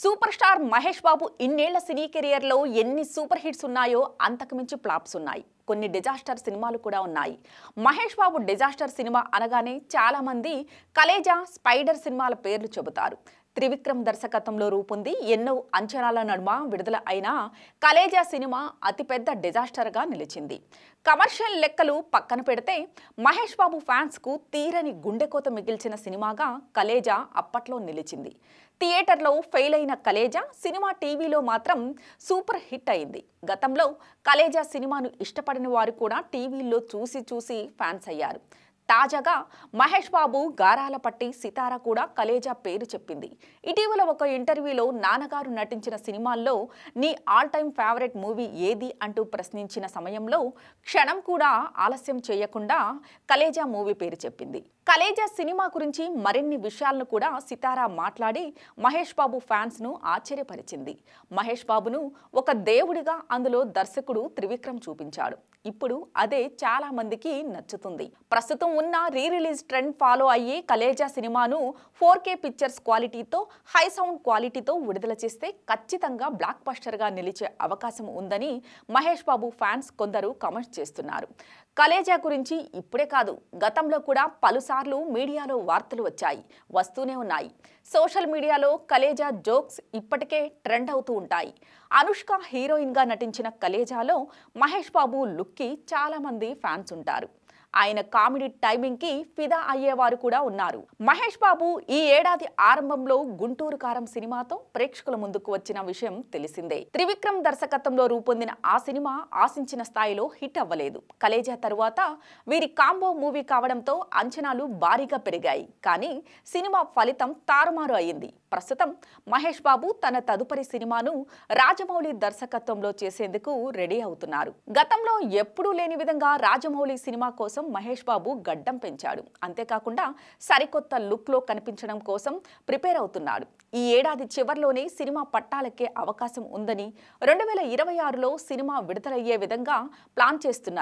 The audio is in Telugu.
సూపర్ స్టార్ మహేష్ బాబు ఇన్నేళ్ళ సినీ కెరియర్లో ఎన్ని సూపర్ హిట్స్ ఉన్నాయో అంతకుమించి ఫ్లాప్స్ ఉన్నాయి. కొన్ని డిజాస్టర్ సినిమాలు కూడా ఉన్నాయి. మహేష్ బాబు డిజాస్టర్ సినిమా అనగానే చాలా మంది కలేజా స్పైడర్ సినిమాల పేర్లు చెబుతారు. త్రివిక్రమ్ దర్శకత్వంలో రూపొంది ఎన్నో అంచనాల నడుమ విడుదల అయిన కలేజా సినిమా అతిపెద్ద డిజాస్టర్గా నిలిచింది. కమర్షియల్ లెక్కలు పక్కన పెడితే మహేష్ బాబు ఫ్యాన్స్కు తీరని గుండెకోత మిగిల్చిన సినిమాగా కలేజా అప్పట్లో నిలిచింది. థియేటర్లో ఫెయిల్ అయిన కలేజా సినిమా టీవీలో మాత్రం సూపర్ హిట్ అయింది. గతంలో కలేజా సినిమాను ఇష్టపడిన వారు కూడా టీవీల్లో చూసి చూసి ఫ్యాన్స్ అయ్యారు. తాజాగా మహేష్ బాబు గారాల పట్టి సితార కూడా కలేజా పేరు చెప్పింది. ఇటీవల ఒక ఇంటర్వ్యూలో నాన్నగారు నటించిన సినిమాల్లో నీ ఆల్ టైమ్ ఫేవరెట్ మూవీ ఏది అంటూ ప్రశ్నించిన సమయంలో క్షణం కూడా ఆలస్యం చేయకుండా కలేజా మూవీ పేరు చెప్పింది. కలేజా సినిమా గురించి మరిన్ని విషయాలను కూడా సితారా మాట్లాడి మహేష్ బాబు ఫ్యాన్స్ను ఆశ్చర్యపరిచింది. మహేష్ బాబును ఒక దేవుడిగా అందులో దర్శకుడు త్రివిక్రమ్ చూపించాడు. ఇప్పుడు అదే చాలామందికి నచ్చుతుంది. ప్రస్తుతం ఉన్న రీ రిలీజ్ ట్రెండ్ ఫాలో అయ్యే కలేజా సినిమాను ఫోర్ కే పిక్చర్స్ క్వాలిటీతో హై సౌండ్ క్వాలిటీతో విడుదల చేస్తే ఖచ్చితంగా బ్లాక్ బస్టర్గా నిలిచే అవకాశం ఉందని మహేష్ బాబు ఫ్యాన్స్ కొందరు కామెంట్స్ చేస్తున్నారు. కలేజా గురించి ఇప్పుడే కాదు గతంలో కూడా పలుసార్లు మీడియాలో వార్తలు వచ్చాయి వస్తూనే ఉన్నాయి. సోషల్ మీడియాలో కలేజా జోక్స్ ఇప్పటికే ట్రెండ్ అవుతూ ఉంటాయి. అనుష్క హీరోయిన్గా నటించిన కలేజాలో మహేష్ బాబు లుక్కి చాలామంది ఫ్యాన్స్ ఉంటారు. ఆయన కామెడీ టైమింగ్కి ఫిదా అయ్యేవారు కూడా ఉన్నారు. మహేష్ బాబు ఈ ఏడాది ఆరంభంలో గుంటూరు కారం సినిమాతో ప్రేక్షకుల ముందుకు వచ్చిన విషయం తెలిసిందే. త్రివిక్రమ్ దర్శకత్వంలో రూపొందిన ఆ సినిమా ఆశించిన స్థాయిలో హిట్ అవ్వలేదు. కలేజా తరువాత వీరి కాంబో మూవీ కావడంతో అంచనాలు భారీగా పెరిగాయి. కానీ సినిమా ఫలితం తారుమారు అయింది ప్రస్తుతం మహేష్ బాబు తన తదుపరి సినిమాను రాజమౌళి దర్శకత్వంలో చేసేందుకు రెడీ అవుతున్నారు. గతంలో ఎప్పుడూ లేని విధంగా రాజమౌళి సినిమా కోసం మహేష్ బాబు గడ్డం పెంచాడు. అంతేకాకుండా సరికొత్త లుక్లో కనిపించడం కోసం ప్రిపేర్ అవుతున్నాడు. ఈ ఏడాది చివర్లోనే సినిమా పట్టాలకే అవకాశం ఉందని రెండు వేల ఇరవై ఆరులో సినిమా విడుదలయ్యే విధంగా ప్లాన్ చేస్తున్నారు.